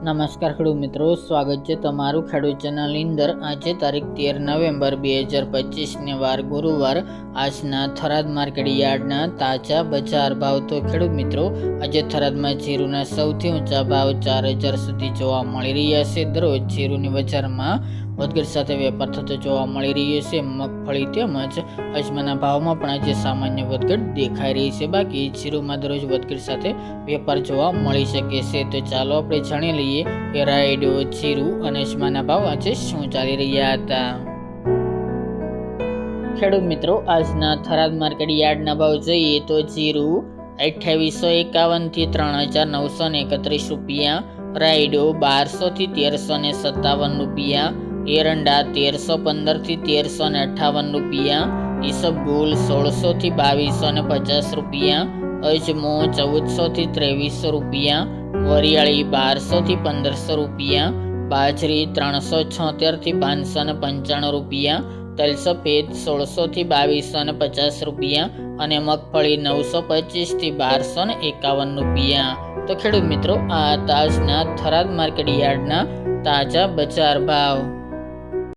નમસ્કાર ખેડૂત મિત્રો, સ્વાગત છે તમારું ખેડૂત ચેનલની અંદર. આજે તારીખ તેર નવેમ્બર બે હજાર પચીસને વાર ગુરુવાર. આજના થરાદ માર્કેટ યાર્ડના તાજા બજાર ભાવ તો ખેડૂત મિત્રો, આજે થરાદમાં જીરુના સૌથી ઊંચા ભાવ ચાર હજાર સુધી જોવા મળી રહ્યા છે. દરરોજ જીરુની બજારમાં વધઘટ સાથે વેપાર થતો જોવા મળી રહ્યો છે. મગફળી તેમજ અજમાના ભાવમાં પણ આજે સામાન્ય વધઘટ દેખાઈ રહી છે. બાકી જીરુમાં દરરોજ વધઘટ સાથે વેપાર જોવા મળી શકે છે. તો ચાલો આપણે જાણી લઈએ કે રાયડો જીરું અને અજમાના ભાવ આજે શું ચાલી રહ્યા હતા. ખેડૂત મિત્રો, આજના થરાદ માર્કેટ યાર્ડના ભાવ જોઈએ તો જીરું અઠ્યાવીસો એકાવનથી ત્રણ હજાર નવસો ને એકત્રીસ રૂપિયા, રાયડો બારસોથી તેરસો ને સત્તાવન રૂપિયા, એરંડા તેરસો પંદરથી તેરસો ને અઠાવન રૂપિયા ઈસબગુલ સોળસોથી બાવીસો ને પચાસ રૂપિયા, અજમો ચૌદસોથી ત્રેવીસો રૂપિયા વરિયાળી બારસોથી પંદરસો રૂપિયા, બાજરી ત્રણસો છોતેરથી પાંચસો ને પંચાણું રૂપિયા તલ સફેદ સોળસોથી બાવીસો ને પચાસ રૂપિયા અને મગફળી નવસો પચીસથી બારસો ને એકાવન રૂપિયા. તો ખેડૂત મિત્રો, આ તાજના થરાદ માર્કેટ યાર્ડના તાજા બજાર ભાવ.